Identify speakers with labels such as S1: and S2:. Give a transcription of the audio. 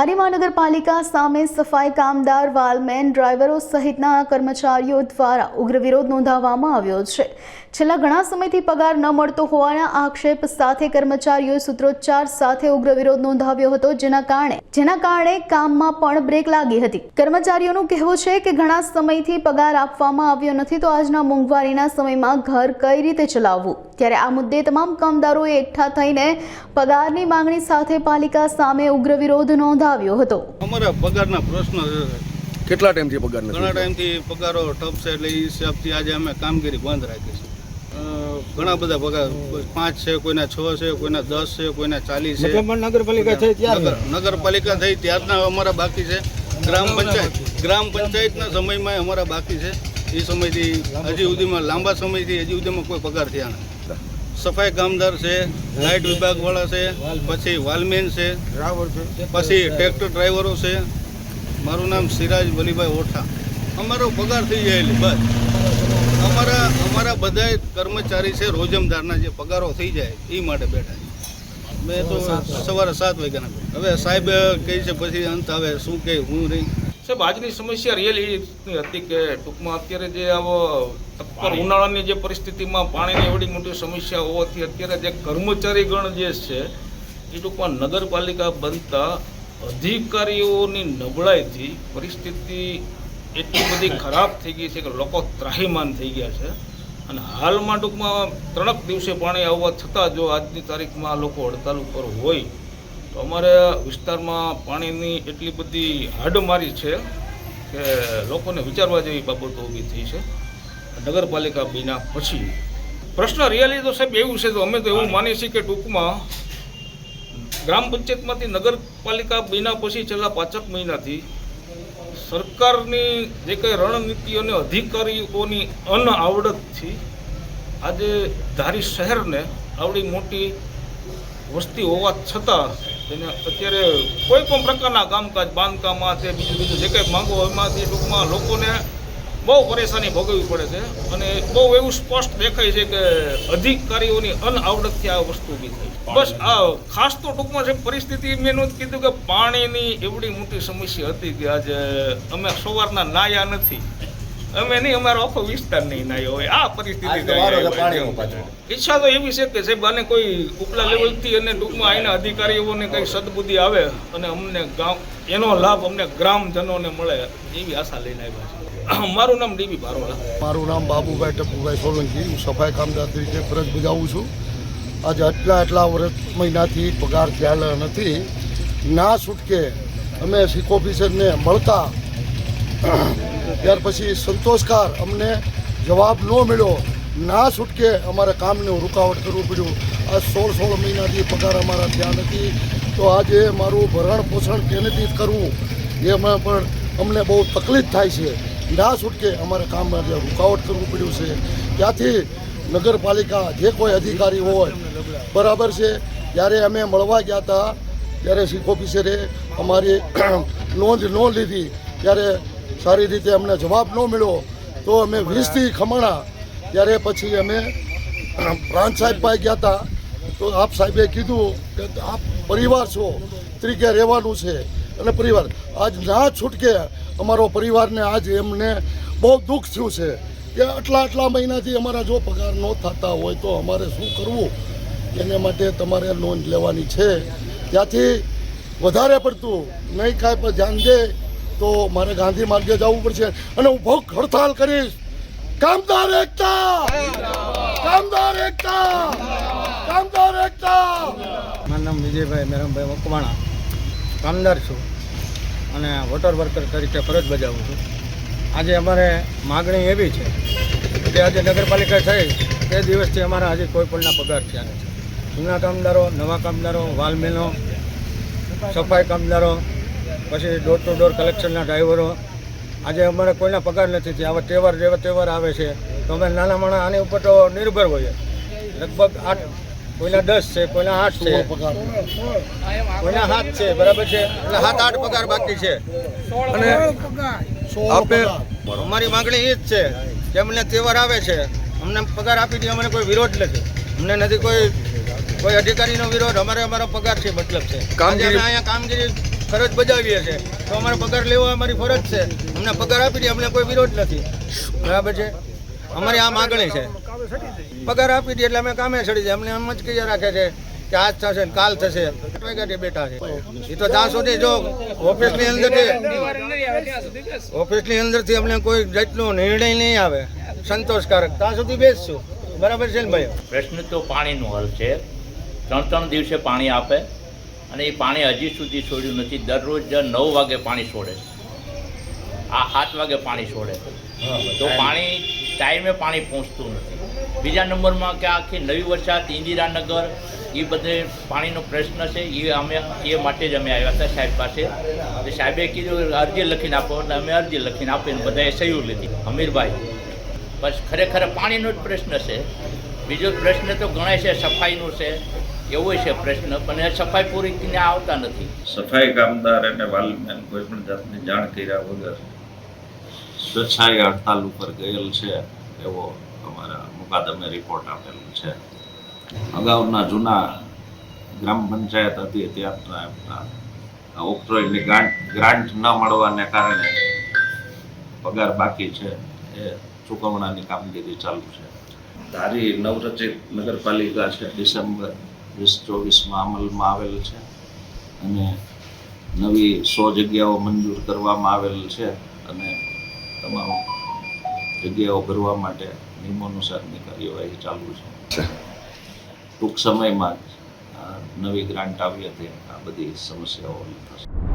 S1: ધારી મહાનગરપાલિકા સામે સફાઈ કામદાર, વાલમેન, ડ્રાઈવરો સહિતના કર્મચારીઓ દ્વારા ઉગ્ર વિરોધ નોંધાવવામાં આવ્યો છે. છેલ્લા ઘણા સમયથી પગાર ન મળતો હોવાના આક્ષેપ સાથે કર્મચારીઓએ સૂત્રોચ્ચાર સાથે ઉગ્ર વિરોધ નોંધાવ્યો હતો, જેના કારણે જેના કારણે કામમાં પણ બ્રેક લાગી હતી. કર્મચારીઓનું કહેવું છે કે ઘણા સમયથી પગાર આપવામાં આવ્યો નથી તો આજના મોંઘવારીના સમયમાં ઘર કઈ રીતે ચલાવવું? ત્યારે આ મુદ્દે તમામ કામદારોએ એકઠા થઈને પગારની માંગણી સાથે પાલિકા સામે ઉગ્ર વિરોધ નોંધાવ્યો હતો.
S2: અમારા પગારના પ્રશ્ન
S3: કેટલા ટાઈમથી પગાર
S2: ઘણા ટાઈમથી પગારો ઠપ છે એટલે એ હિસાબથી આજે અમે કામગીરી બંધ રાખી છે. ઘણા બધા પગાર પાંચ છે કોઈના છ છે કોઈના દસ છે કોઈના ચાલીસ છે.
S4: નગરપાલિકા થઈ ત્યારે
S2: નગરપાલિકા થઈ ત્યારના અમારા બાકી છે. ગ્રામ પંચાયત ગ્રામ પંચાયતના સમયમાં અમારા બાકી છે. એ સમયથી હજી સુધીમાં લાંબા સમયથી હજી સુધીમાં કોઈ પગાર થયા નથી. સફાઈ કામદાર છે લાઇટ વિભાગવાળા છે પછી વાલમેન છે પછી ટ્રેક્ટર ડ્રાઈવરો છે. મારું નામ સિરાજ વલીભાઈ ઓઠા. અમારો પગાર થઈ જાય બસ. અમારા અમારા બધા કર્મચારી છે રોજમદારના જે પગારો થઈ જાય એ માટે બેઠા છે. મેં તો સવારે સાત વાગ્યાના. હવે સાહેબ કહે છે પછી અંત આવે શું કહે હું નહીં
S5: સાહેબ આજની સમસ્યા રિયલી હતી કે ટૂંકમાં અત્યારે જે આવો તપ્પર ઉનાળાની જે પરિસ્થિતિમાં પાણીની એવડી મોટી સમસ્યા હોવાથી અત્યારે જે કર્મચારીગણ જે છે એ ટૂંકમાં નગરપાલિકા બનતા અધિકારીઓની નબળાઈથી પરિસ્થિતિ એટલી બધી ખરાબ થઈ ગઈ છે કે લોકો ત્રાહીમાન થઈ ગયા છે. અને હાલમાં ટૂંકમાં ત્રણક દિવસે પાણી આવવા છતાં જો આજની તારીખમાં આ લોકો હડતાલ ઉપર હોય તો અમારે વિસ્તારમાં પાણીની એટલી બધી હાડમારી છે કે લોકોને વિચારવા જેવી બાબતો ઊભી થઈ છે. નગરપાલિકા બીના પછી. પ્રશ્ન રિયાલી તો સાહેબ એવું છે તો અમે તો એવું માનીએ છીએ કે ટૂંકમાં ગ્રામ પંચાયતમાંથી નગરપાલિકા બીના પછી છેલ્લા પાંચક મહિનાથી સરકારની જે કંઈ રણનીતિ અને અધિકારીઓની અનઆવડતથી આજે ધારી શહેરને આવડી મોટી વસ્તી હોવા છતાં તેને અત્યારે કોઈ પણ પ્રકારના કામકાજ બાંધકામ છે, બીજું બીજું જે કંઈ માંગો એમાંથી ટૂંકમાં લોકોને બહુ પરેશાની ભોગવવી પડે છે અને બહુ એવું સ્પષ્ટ દેખાય છે કે અધિકારીઓની અનઆવડતથી આ વસ્તુ ઊભી થઈ બસ આ ખાસ તો ટૂંકમાં જે પરિસ્થિતિ મેં નહોતું કીધું કે પાણીની એવડી મોટી સમસ્યા હતી કે આજે અમે સવારના નાયા નથી. અમે નહીં અમારો આખો વિસ્તાર નહીં નાયો હોય. આ પરિસ્થિતિ ઈચ્છા તો એવી છે કે સાહેબ આને કોઈ ઉપલા લેવલથી અને ટૂંકમાં અહીંના અધિકારીઓને કંઈ સદબુદ્ધિ આવે અને અમને ગામ એનો લાભ અમને ગ્રામજનોને મળે એવી આશા લઈને આવ્યા છે. મારું નામ ડીબી બારોડા.
S3: મારું નામ બાબુભાઈ ટપુભાઈ સોલંકી. હું સફાઈ કામદાર તરીકે ફરજ બજાવું છું. આજે આટલા આટલા વર્ષ મહિનાથી પગાર થયેલ નથી. ના છૂટકે અમે શીખ ઓફિસરને મળતા ત્યાર પછી સંતોષકાર અમને જવાબ ન મળ્યો. ના છૂટકે અમારે કામને રૂકાવટ કરવું પડ્યું. આ સોળ સોળ મહિનાથી પગાર અમારા થયા નથી. તો આજે મારું ભરણ પોષણ કેનેથી કરવું? એમાં પણ અમને બહુ તકલીફ થાય છે. ના છૂટકે અમારે કામમાં જે રૂકાવટ કરવું પડ્યું છે. ત્યાંથી નગરપાલિકા જે કોઈ અધિકારી હોય, બરાબર છે. જ્યારે અમે મળવા ગયા હતા, ત્યારે ચીફ ઓફિસરે અમારી નોંધ ન લીધી. ત્યારે સારી રીતે અમને જવાબ ન મળ્યો તો અમે વીસથી ખમણા. ત્યારે પછી અમે પ્રાંત સાહેબ પાસે ગયા હતા. તો આપ સાહેબે કીધું કે આપ પરિવાર છો તરીકે રહેવાનું છે. અને પરિવાર, આજ ના છૂટકે અમારો પરિવારને આજ એમને બહુ દુઃખ થયું છે કે આટલા આટલા મહિનાથી અમારા જો પગાર ન થતા હોય તો અમારે શું કરવું? એને માટે તમારે નોંધ લેવાની છે. ત્યાંથી વધારે પડતું નહીં કાંઈ પણ ધ્યાન દે તો મારે ગાંધી માર્ગે જવું પડશે અને હું ભૂખ હડતાલ કરીશ. કામદાર એકતા! કામદાર એકતા! કામદાર એકતા!
S4: મારું નામ વિજયભાઈ મેરમભાઈ મકવાણા કામદાર છું. અને વોટર વર્કર તરીકે ફરજ બજાવું છું. આજે અમારે માગણી એવી છે કે આજે નગરપાલિકા થઈ, તે દિવસથી અમારા આજે કોઈ પણના પગાર થયા નથી. જૂના કામદારો, નવા કામદારો વાલમેનો સફાઈ કામદારો પછી ડોર ટુ ડોર કલેક્શનના ડ્રાઈવરો આજે અમારે કોઈના પગાર નથી થયા. આવા તહેવાર જેવા તહેવાર આવે છે. તો અમે નાના માણા આની ઉપર તો નિર્ભર હોઈએ. લગભગ આઠ કોઈના દસ છે કોઈના આઠ છે.
S3: પગાર
S4: કોઈના હાથ છે બરાબર છે? એટલે સાત આઠ પગાર બાકી છે. અને અમારી માંગણી એ જ છે કે અમને તહેવાર આવે છે. અમને પગાર આપી દે અમને કોઈ વિરોધ નથી. અમને નથી કોઈ કોઈ અધિકારીનો વિરોધ. અમારે અમારો પગાર છે મતલબ છે.
S3: કામગીરી-
S4: અહીંયા કામગીરી ફરજ બજાવીએ છીએ. તો અમારે પગાર લેવો અમારી ફરજ છે. અમને પગાર આપી દે, અમને કોઈ વિરોધ નથી. બરાબર છે? અમારી આ માગણી છે. પગાર આપી દે એટલે અમે કામે ચડી જાય. અમને એમ જ કહી રાખે છે કે આજ થશે ને કાલ થશે. આઠ વાગ્યાથી બેઠા છે. એ તો ત્યાં સુધી જો ઓફિસની અંદરથી ઓફિસની અંદરથી અમને કોઈ જાતનો નિર્ણય નહીં આવે, સંતોષકારક, ત્યાં સુધી બેસશું. બરાબર છે ને ભાઈ
S6: પ્રશ્ન તો પાણીનો હલ છે. ત્રણ ત્રણ દિવસે પાણી આપે. અને એ પાણી હજી સુધી છોડ્યું નથી. દરરોજ નવ વાગે પાણી છોડે આ સાત વાગે પાણી છોડે તો પાણી ટાઈમે પાણી પહોંચતું નથી. બીજા નંબરમાં કે આખી નવી વરસાદ ઇન્દિરાનગર એ બધે પાણીનો પ્રશ્ન છે. એ અમે એ માટે જ અમે આવ્યા હતા સાહેબ પાસે. એટલે સાહેબે કીધું અરજી લખીને આપો. એટલે અમે અરજી લખીને આપીને બધાએ સહયોગ લીધી. અમીરભાઈ બસ ખરેખર પાણીનો જ પ્રશ્ન છે. બીજો પ્રશ્ન તો ગણાય છે સફાઈનો છે. એવો છે પ્રશ્ન પણ એ સફાઈ પૂરી ત્યાં આવતા નથી.
S7: સફાઈ કામદાર અને વાલમેન કોઈ પણ જાતની જાણ કર્યા વગર સ્વેચ્છાએ હડતાલ ઉપર ગયેલ છે એવો અમારા મુકાદમે રિપોર્ટ આપેલો છે. અગાઉના જૂના ગ્રામ પંચાયત હતી ત્યારના એમના ઓક્ટ્રોયની ગ્રાન્ટ ગ્રાન્ટ ન મળવાને કારણે પગાર બાકી છે એ ચૂકવણાની કામગીરી ચાલુ છે. ધારી નવરચિત નગરપાલિકા છે ડિસેમ્બર વીસ ચોવીસમાં અમલમાં આવેલ છે. અને નવી સો જગ્યાઓ મંજૂર કરવામાં આવેલ છે અને તમામ જગ્યાઓ ભરવા માટે નિયમોનુસારની કાર્યવાહી ચાલુ છે. ટૂંક સમયમાં જ નવી ગ્રાન્ટ આવી હતી. આ બધી સમસ્યાઓ થશે.